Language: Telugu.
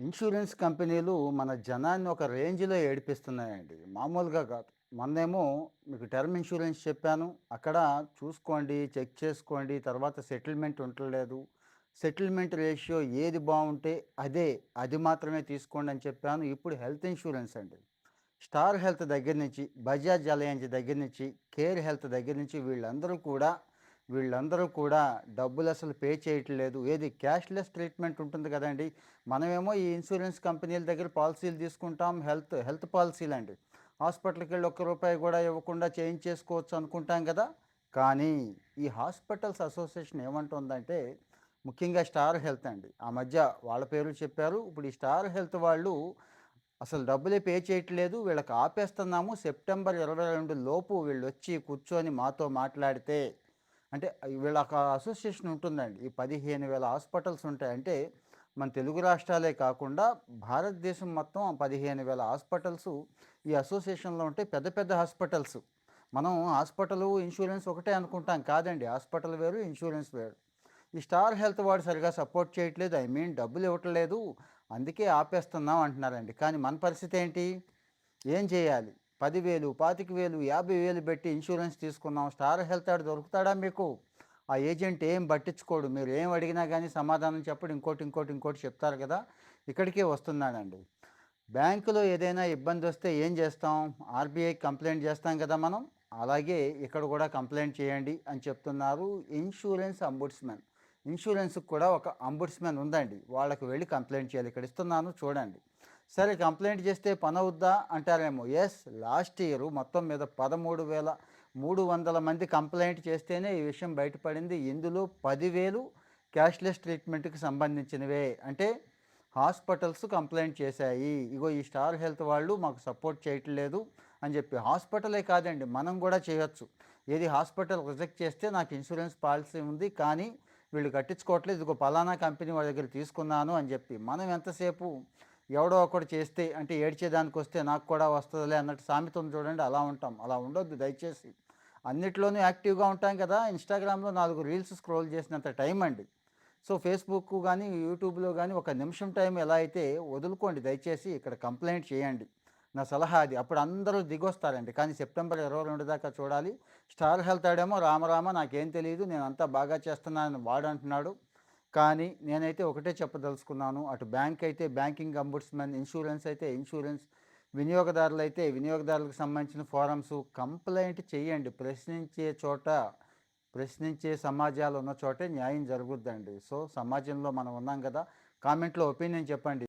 ఇన్సూరెన్స్ కంపెనీలు మన జనాన్ని ఒక రేంజ్‌లో ఏడిపిస్తున్నాయండి. మామూలుగా కాదు. మొన్నేమో మీకు టర్మ్ ఇన్సూరెన్స్ చెప్పాను. అక్కడ చూసుకోండి, చెక్ చేసుకోండి, తర్వాత సెటిల్మెంట్ ఉండలేదు సెటిల్మెంట్ రేషియో ఏది బాగుంటే అదే, అది మాత్రమే తీసుకోండి అని చెప్పాను. ఇప్పుడు హెల్త్ ఇన్సూరెన్స్ అండి. స్టార్ హెల్త్ దగ్గర నుంచి, బజాజ్ అలయన్స్ దగ్గర నుంచి, కేర్ హెల్త్ దగ్గర నుంచి వీళ్ళందరూ కూడా వీళ్ళందరూ కూడా డబ్బులు అసలు పే చేయట్లేదు. ఏది క్యాష్‌లెస్ ట్రీట్మెంట్ ఉంటుంది కదండీ! మనమేమో ఈ ఇన్సూరెన్స్ కంపెనీల దగ్గర పాలసీలు తీసుకుంటాం. హెల్త్ హెల్త్ పాలసీలు అండి హాస్పిటల్కి వెళ్ళి ఒక్క రూపాయి కూడా ఇవ్వకుండా చేయించేసుకోవచ్చు అనుకుంటాం కదా! కానీ ఈ హాస్పిటల్స్ అసోసియేషన్ ఏమంటుందంటే ముఖ్యంగా స్టార్ హెల్త్ అండి. ఆ మధ్య వాళ్ళ పేర్లు చెప్పారు. ఇప్పుడు ఈ స్టార్ హెల్త్ వాళ్ళు అసలు డబ్బులే పే చేయట్లేదు. వీళ్ళకి ఆపేస్తున్నాము. సెప్టెంబర్ 22 లోపు వీళ్ళు వచ్చి కూర్చొని మాతో మాట్లాడితే అంటే వీళ్ళొక అసోసియేషన్ ఉంటుందండి. ఈ 15,000 హాస్పిటల్స్ ఉంటాయంటే మన తెలుగు రాష్ట్రాలే కాకుండా భారతదేశం మొత్తం 15,000 హాస్పిటల్స్ ఈ అసోసియేషన్‌లో ఉంటాయి. పెద్ద పెద్ద హాస్పిటల్స్. మనం హాస్పిటలు, ఇన్సూరెన్స్ ఒకటే అనుకుంటాం. కాదండి. హాస్పిటల్ వేరు, ఇన్సూరెన్స్ వేరు. ఈ స్టార్ హెల్త్ వాడు సరిగా సపోర్ట్ చేయట్లేదు. ఐ మీన్ డబ్బులు ఇవ్వట్లేదు. అందుకే ఆపేస్తున్నాం అంటున్నారండి. కానీ మన పరిస్థితి ఏంటి? ఏం చేయాలి? పదివేలు పాతిక వేలు యాభై వేలు పెట్టి ఇన్సూరెన్స్ తీసుకున్నాం. స్టార్ హెల్త్ ఆడు దొరుకుతాడా మీకు? ఆ ఏజెంట్ ఏం పట్టించుకోడు. మీరు ఏం అడిగినా కానీ సమాధానం చెప్పడు. ఇంకోటి, ఇంకోటి, ఇంకోటి చెప్తారు కదా! ఇక్కడికే వస్తున్నానండి. బ్యాంకులో ఏదైనా ఇబ్బంది వస్తే ఏం చేస్తాం? ఆర్బీఐ కంప్లైంట్ చేస్తాం కదా మనం. అలాగే ఇక్కడ కూడా కంప్లైంట్ చేయండి అని చెప్తున్నారు ఇన్సూరెన్స్ అంబుడ్స్మెన్ ఇన్సూరెన్స్‌కి కూడా ఒక అంబుడ్స్మెన్ ఉందండి. వాళ్ళకి వెళ్ళి కంప్లైంట్ చేయాలి. ఇక్కడ ఇస్తున్నాను చూడండి. సరే కంప్లైంట్ చేస్తే పనవుద్దా అంటారేమో. ఎస్ లాస్ట్ ఇయర్ మొత్తం మీద 13,300 మంది కంప్లైంట్ చేస్తేనే ఈ విషయం బయటపడింది. ఇందులో పదివేలు క్యాష్‌లెస్ ట్రీట్మెంట్‌కి సంబంధించినవే. అంటే హాస్పిటల్స్ కంప్లైంట్ చేశాయి. ఇగో ఈ స్టార్ హెల్త్ వాళ్ళు మాకు సపోర్ట్ చేయట్లేదు అని చెప్పి. హాస్పిటలే కాదండి మనం కూడా చేయొచ్చు. ఏది హాస్పిటల్ రిజెక్ట్ చేస్తే నాకు ఇన్సూరెన్స్ పాలసీ ఉంది. కానీ వీళ్ళు కట్టించుకోవట్లేదు. ఇదిగో పలానా కంపెనీ వాళ్ళ దగ్గర తీసుకున్నాను అని చెప్పి. మనం ఎంతసేపు ఎవడో ఒకటి చేస్తే అంటే ఏడ్చేదానికొస్తే నాకు కూడా వస్తుందిలే అన్నట్టు సామెత ఉంది చూడండి అలా ఉంటాం. అలా ఉండొద్దు దయచేసి. అన్నిట్లోనూ యాక్టివ్‌గా ఉంటాం కదా! ఇన్‌స్టాగ్రామ్‌లో నాలుగు రీల్స్ స్క్రోల్ చేసినంత టైం అండి. సో ఫేస్‌బుక్ కానీ యూట్యూబ్‌లో కానీ ఒక నిమిషం టైం ఎలా అయితే వదులుకోండి దయచేసి. ఇక్కడ కంప్లైంట్ చేయండి. నా సలహా అది. అప్పుడు అందరూ దిగొస్తారండి. కానీ సెప్టెంబర్ 22 దాకా చూడాలి. స్టార్ హెల్త్ ఆడేమో రామరామ నాకేం తెలియదు నేను అంతా బాగా చేస్తున్నానని వాడంటున్నాడు. కానీ నేనైతే ఒకటే చెప్పదలుచుకున్నాను. అటు బ్యాంక్ అయితే బ్యాంకింగ్ అంబుడ్స్మెన్ ఇన్సూరెన్స్ అయితే ఇన్సూరెన్స్, వినియోగదారులైతే వినియోగదారులకు సంబంధించిన ఫోరమ్స్ కంప్లైంట్ చేయండి. ప్రశ్నించే చోట ప్రశ్నించే సమాజాలు ఉన్న చోటే న్యాయం జరుగుద్దండి. సో సమాజంలో మనం ఉన్నాం కదా! కామెంట్‌లో ఒపీనియన్ చెప్పండి.